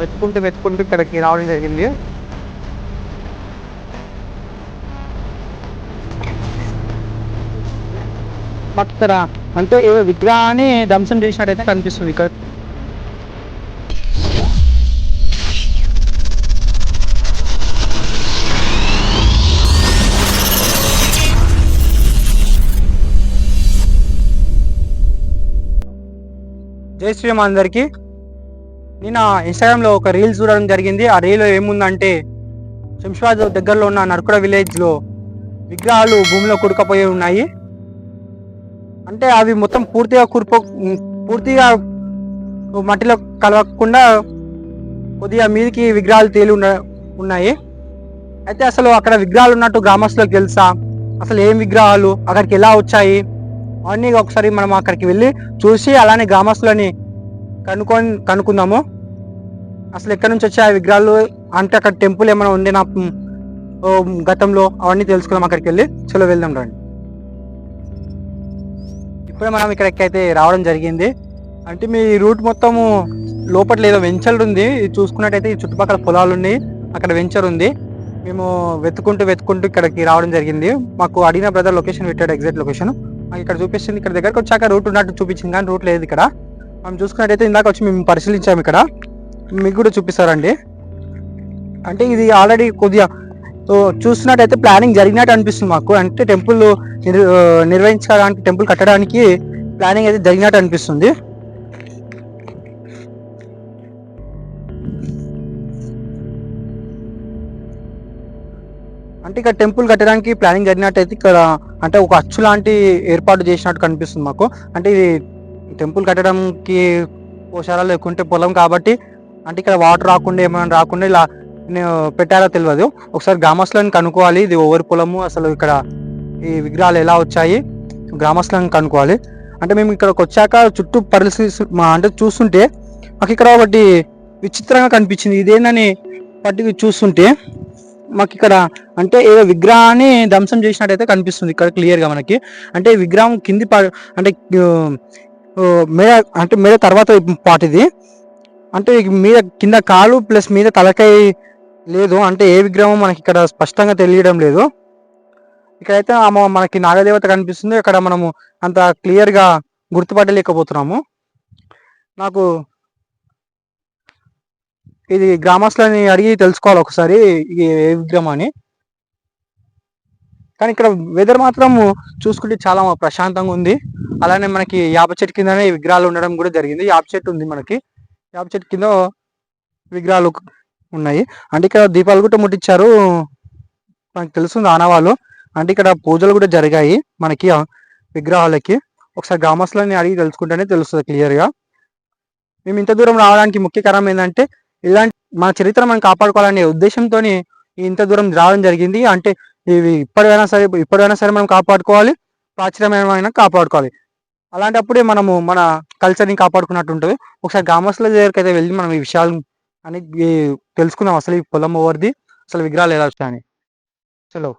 వెతుకుంటూ వెతుకుంటూ ఇక్కడికి రావడం జరిగింది. ఇక్కడ అంటే ఏవో విగ్రహాన్ని ధ్వంసం చేసినట్టయితే కనిపిస్తుంది ఇక్కడ. జై శ్రీరామ్ అందరికి. నేను ఇన్స్టాగ్రామ్లో ఒక రీల్ చూడడం జరిగింది. ఆ రీల్లో ఏముందంటే శంషాబాద్ దగ్గరలో ఉన్న నర్కుడ విలేజ్లో విగ్రహాలు భూమిలో కుడుకపోయి ఉన్నాయి. అంటే అవి మొత్తం పూర్తిగా కురిపో పూర్తిగా మట్టిలో కలవకుండా కొద్దిగా మీదికి విగ్రహాలు తేలి ఉన్న ఉన్నాయి. అయితే అసలు అక్కడ విగ్రహాలు ఉన్నట్టు గ్రామస్తులకు తెలుసా? అసలు ఏం విగ్రహాలు? అక్కడికి ఎలా వచ్చాయి? అవన్నీ ఒకసారి మనం అక్కడికి వెళ్ళి చూసి అలానే గ్రామస్తులని కనుక్కొని కనుక్కుందాము. అసలు ఎక్కడి నుంచి వచ్చాయి ఆ విగ్రహాలు? అంటే అక్కడ టెంపుల్ ఏమైనా ఉండే నా గతంలో అవన్నీ తెలుసుకుందాం అక్కడికి వెళ్ళి. చలో వెళ్దాం రండి. ఇప్పుడే మనం ఇక్కడికైతే రావడం జరిగింది. అంటే మీ రూట్ మొత్తము లోపల ఏదో వెంచర్ ఉంది. ఇది చూసుకున్నట్టయితే ఈ చుట్టుపక్కల పొలాలు ఉన్నాయి. అక్కడ వెంచర్ ఉంది. మేము వెతుకుంటూ వెతుకుంటూ ఇక్కడికి రావడం జరిగింది. మాకు అడిగిన బ్రదర్ లొకేషన్ పెట్టాడు ఎగ్జాక్ట్ లొకేషన్. మాకు ఇక్కడ చూపిస్తుంది. ఇక్కడ దగ్గరకు వచ్చాక రూట్ ఉన్నట్టు చూపించింది కానీ రూట్ లేదు ఇక్కడ. మనం చూసుకున్నట్టయితే ఇందాక వచ్చి మేము పరిశీలించాము ఇక్కడ. మీకు కూడా చూపిస్తారండి. అంటే ఇది ఆల్రెడీ కొద్దిగా చూసినట్టయితే ప్లానింగ్ జరిగినట్టు అనిపిస్తుంది మాకు. అంటే టెంపుల్ నిర్- నిర్వహించడానికి టెంపుల్ కట్టడానికి ప్లానింగ్ అయితే జరిగినట్టు అనిపిస్తుంది. అంటే ఇక్కడ టెంపుల్ కట్టడానికి ప్లానింగ్ జరిగినట్టయితే ఇక్కడ అంటే ఒక అచ్చు లాంటి ఏర్పాటు చేసినట్టు కనిపిస్తుంది మాకు. అంటే ఇది టెంపుల్ కట్టడానికి పోషారాలు లేకుంటే పొలం కాబట్టి అంటే ఇక్కడ వాటర్ రాకుండా ఏమైనా రాకుండా ఇలా నేను పెట్టారో తెలియదు. ఒకసారి గ్రామస్తులను కనుక్కోవాలి. ఇది ఎవరి పొలము. అసలు ఇక్కడ ఈ విగ్రహాలు ఎలా వచ్చాయి? గ్రామస్తులను కనుక్కోవాలి. అంటే మేము ఇక్కడికి వచ్చాక చుట్టూ పరిస్థితి మా అంటే చూస్తుంటే మాకు ఇక్కడ ఒకటి విచిత్రంగా కనిపించింది. ఇదేనని పట్టి చూస్తుంటే మాకు ఇక్కడ అంటే ఏదో విగ్రహాన్ని ధ్వంసం చేసినట్టయితే కనిపిస్తుంది. ఇక్కడ క్లియర్గా మనకి. అంటే విగ్రహం కింది అంటే ఆ, అంటే మీద తర్వాత పాటిది. అంటే మీద కింద కాలు ప్లస్ మీద తలకాయ లేదు అంటే ఏ విగ్రహం మనకి ఇక్కడ స్పష్టంగా తెలియడం లేదు. ఇక్కడైతే ఆమె మనకి నాగదేవత కనిపిస్తుంది. ఇక్కడ మనము అంత క్లియర్గా గుర్తుపట్టలేకపోతున్నాము. నాకు ఇది గ్రామస్తులని అడిగి తెలుసుకోవాలి ఒకసారి ఇది ఏ విగ్రహం అని. కానీ ఇక్కడ వెదర్ మాత్రం చూసుకుంటే చాలా ప్రశాంతంగా ఉంది. అలానే మనకి యాప చెట్టు కిందనే విగ్రహాలు ఉండడం కూడా జరిగింది. యాప చెట్టు ఉంది మనకి. యాప చెట్టు కింద విగ్రహాలు ఉన్నాయి. అంటే ఇక్కడ దీపాలు కూడా ముట్టించారు. మనకు తెలుస్తుంది ఆనవాళ్ళు అంటే ఇక్కడ పూజలు కూడా జరిగాయి మనకి విగ్రహాలకి. ఒకసారి గ్రామస్తులని అడిగి తెలుసుకుంటేనే తెలుస్తుంది క్లియర్గా మేము ఇంత దూరం రావడానికి ముఖ్య కారణం ఏంటంటే ఇలాంటి మన చరిత్ర మనం కాపాడుకోవాలనే ఉద్దేశంతో ఇంత దూరం రావడం జరిగింది. అంటే ఇవి ఇప్పటికైనా సరే ఇప్పటికైనా సరే మనం కాపాడుకోవాలి. ప్రాచీనమైన కాపాడుకోవాలి. అలాంటప్పుడే మనము మన కల్చర్ని కాపాడుకున్నట్టు ఉంటుంది ఒకసారి గ్రామస్తుల దగ్గరికి అయితే వెళ్ళి మనం ఈ విషయాలు అని తెలుసుకుందాం. అసలు ఈ పొలం ఓవర్ది అసలు విగ్రహాలు ఎలా వచ్చాయని చలో.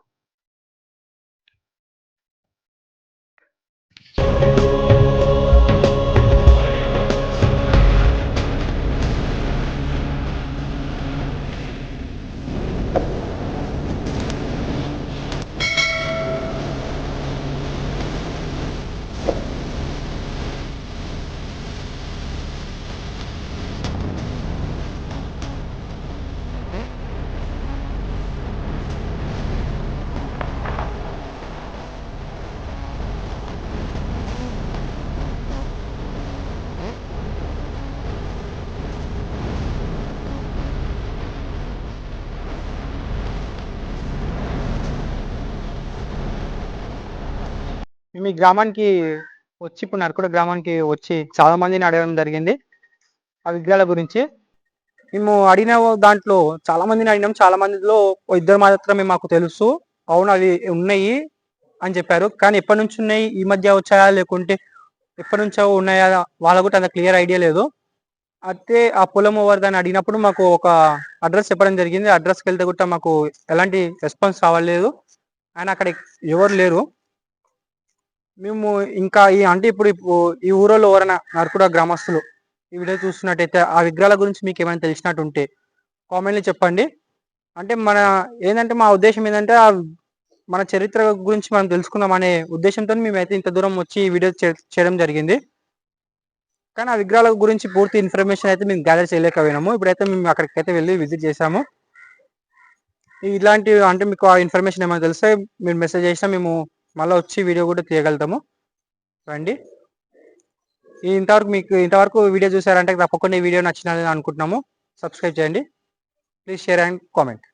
మీ గ్రామానికి వచ్చి ఇప్పుడు నరకుడ గ్రామానికి వచ్చి చాలా మందిని అడగడం జరిగింది. ఆ విగ్రహాల గురించి మేము అడిగిన దాంట్లో చాలా మందిని అడిగినాం. చాలా మందిలో ఇద్దరు మాత్రమే మాకు తెలుసు. అవును అవి ఉన్నాయి అని చెప్పారు. కానీ ఎప్పటి నుంచి ఉన్నాయి? ఈ మధ్య వచ్చాయా? లేకుంటే ఎప్పటి నుంచో ఉన్నాయా? వాళ్ళ కూడా అంత క్లియర్ ఐడియా లేదు. అయితే ఆ పొలం ఎవరిదని అడిగినప్పుడు మాకు ఒక అడ్రస్ చెప్పడం జరిగింది. అడ్రస్కి వెళ్తే కూడా మాకు ఎలాంటి రెస్పాన్స్ రావలేదు ఆయన అక్కడ ఎవరు లేరు. మేము ఇంకా ఈ అంటే ఇప్పుడు ఈ ఊరిలో ఎవరైనా నరకుడ గ్రామస్తులు ఈ వీడియో చూస్తున్నట్టయితే ఆ విగ్రహాల గురించి మీకు ఏమైనా తెలిసినట్టు ఉంటే కామెంట్లు చెప్పండి. అంటే మన ఏంటంటే మా ఉద్దేశం ఏంటంటే ఆ మన చరిత్ర గురించి మనం తెలుసుకుందాం అనే ఉద్దేశంతో మేమైతే ఇంత దూరం వచ్చి ఈ వీడియో చేయడం జరిగింది. కానీ ఆ విగ్రహాల గురించి పూర్తి ఇన్ఫర్మేషన్ అయితే మేము గ్యాదర్ చేయలేకపోయినాము. ఇప్పుడైతే మేము అక్కడికైతే వెళ్ళి విజిట్ చేసాము ఇలాంటి అంటే మీకు ఆ ఇన్ఫర్మేషన్ ఏమైనా తెలిస్తే మీరు మెసేజ్ చేసినా మేము మళ్ళీ వచ్చి వీడియో కూడా తీయగలుగుతాము. రండి ఇంతవరకు మీకు ఇంతవరకు వీడియో చూసారంటే తప్పకుండా ఈ వీడియో నచ్చినది అనుకుంటున్నాము. సబ్స్క్రైబ్ చేయండి. Please share and comment